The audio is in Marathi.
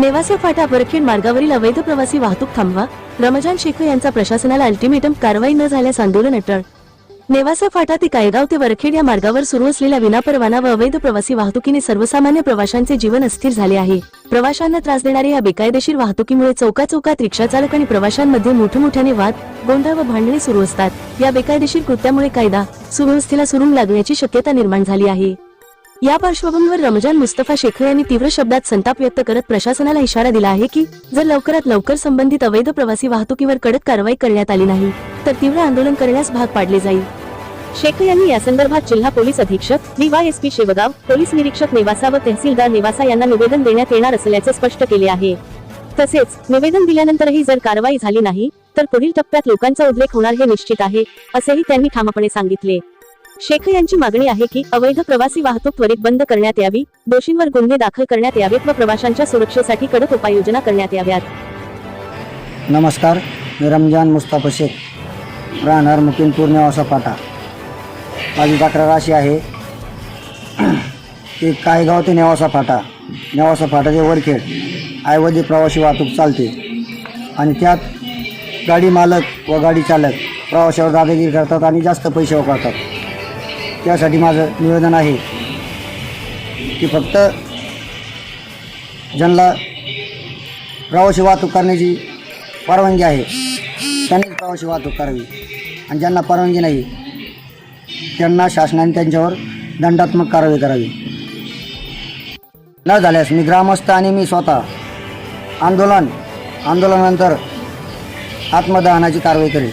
नेवासे फाटा बरखेड मार्गावरील अवैध प्रवासी वाहतूक थांबवा. रमजान शेख यांचा प्रशासनाला अल्टिमेटम कारवाई न झाल्यास आंदोलन अटळ. नेवासे फाटा ते कायगाव ते वरखेड या मार्गावर सुरू असलेल्या विनापरवाना व अवैध प्रवासी वाहतुकीने सर्वसामान्य प्रवाशांचे जीवन अस्थिर झाले आहे. प्रवाशांना त्रास देणाऱ्या या बेकायदेशीर वाहतुकीमुळे चौका चौकात रिक्षाचालक आणि प्रवाशांमध्ये मोठमोठ्याने वाद गोंधळ व भांडणे सुरू असतात. या बेकायदेशीर कृत्यामुळे कायदा सुव्यवस्थेला सुरुंग लागण्याची शक्यता निर्माण झाली आहे. या पार्श्वभूमीवर रमजान मुस्तफा शेख यांनी तीव्र शब्दात संताप व्यक्त करत प्रशासनाला इशारा दिला आहे की जर लवकरात लवकर संबंधित अवैध प्रवासी वाहतुकीवर कडक कारवाई करण्यात आली नाही तर तीव्र आंदोलन करण्यास भाग पाडले जाईल. शेख यांनी या संदर्भात जिल्हा पोलीस अधीक्षक V Y S P Shevgaon police निरीक्षक नेवासा व तहसीलदार नेवासा यांना निवेदन देण्यात येणार असल्याचे स्पष्ट केले आहे. तसेच निवेदन दिल्यानंतरही जर कारवाई झाली नाही तर पुढील टप्प्यात लोकांचा उद्रेक होणार हे निश्चित आहे असेही त्यांनी ठामपणे सांगितले. शेख यांची मागणी आहे की अवैध प्रवासी वाहतूक त्वरित बंद करण्यात यावी दोषींवर गुन्हे दाखल करण्यात यावेत व प्रवाशांच्या सुरक्षेसाठी कडक उपाययोजना करण्यात याव्यात. नमस्कार मी रमजान मुस्ताफा शेख राहणार मुकिमपूर नेवासा पाटा. माझी तक्रार अशी आहे की कायगाव ते नेवासा फाटा नेवासा फाटाचे वरखेड ऐवजी प्रवासी वाहतूक चालते. आणि त्यात गाडी मालक व गाडी चालक प्रवाशावर दादागिरी करतात आणि जास्त पैसे वापरतात. त्यासाठी माझं निवेदन आहे की फक्त ज्यांना प्रवासी वाहतूक करण्याची परवानगी आहे. त्यांनीच प्रवासी वाहतूक करावी. आणि ज्यांना परवानगी नाही त्यांना शासनाने त्यांच्यावर दंडात्मक कारवाई करावी. न झाल्यास मी ग्रामस्थ आणि मी स्वतः आंदोलन आंदोलनानंतर आत्मदहनाची कारवाई करेल